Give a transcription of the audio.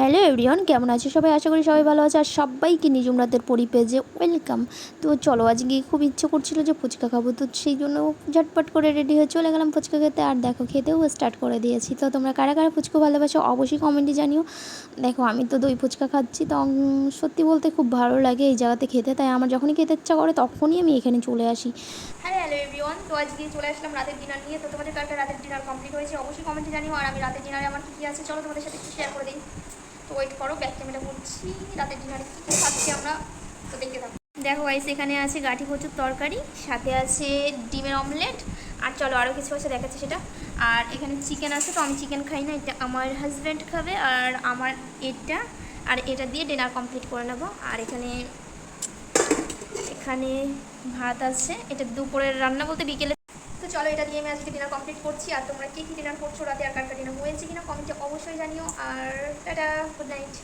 Hello everyone, কেমন আছো সবাই? আশা করি সবাই ভালো আছে। আর সবাইকে নিজুম রাতের পরিপেজে ওয়েলকাম। তো চলো, আজকে খুব ইচ্ছে করছিল যে ফুচকা খাব, তো সেই জন্য ঝটপট করে রেডি হয়ে চলে গেলাম ফুচকা খেতে। আর দেখো, খেতেও স্টার্ট করে দিয়েছি। তো তোমরা কারা কারা ফুচকা ভালোবাসো অবশ্যই কমেন্টে জানিও। দেখো, আমি তো দই ফুচকা খাচ্ছি, তো সত্যি বলতে খুব ভালো লাগে এই জায়গাতে খেতে। তাই আমার যখনই খেতে ইচ্ছা করে, তখনই আমি এখানে চলে আসি। হ্যালো হ্যালো তো আজকে চলে আসলাম রাতের ডিনার নিয়ে। তো তোমাদের রাতের ডিনার কমপ্লিট হয়েছে অবশ্যই কমেন্টে জানিও। আর আমি রাতের ডিনারে আমার কী আছে, চলো তোমাদের সাথে একটু শেয়ার করে দিই। করো ব্যাক ক্যামেরা করছি রাতের ডিনারে কী কী খাচ্ছি আমরা তো দেখতে থাকো। দেখো গাইস এখানে আছে গাঠি কচুর তরকারি, সাথে আছে ডিমের অমলেট আর চলো আরও কিছু আছে দেখাচ্ছি সেটা। আর এখানে চিকেন আছে, তো আমি চিকেন খাই না, এটা আমার হাজব্যান্ড খাবে, আর আমার এটা, আর এটা দিয়ে ডিনার কমপ্লিট করে নেব। আর এখানে এখানে ভাত আছে, এটা দুপুরের রান্না বলতে বিকেলে তো চলো এটা দিয়ে আমি আজকে ডিনার কমপ্লিট করছি। আর তোমরা কে কী ডিনার করছ? রাতে আর কার ডিনার হয়েছে কিনা কমেন্টে অবশ্যই জানিও। আর টাটা গুড নাইট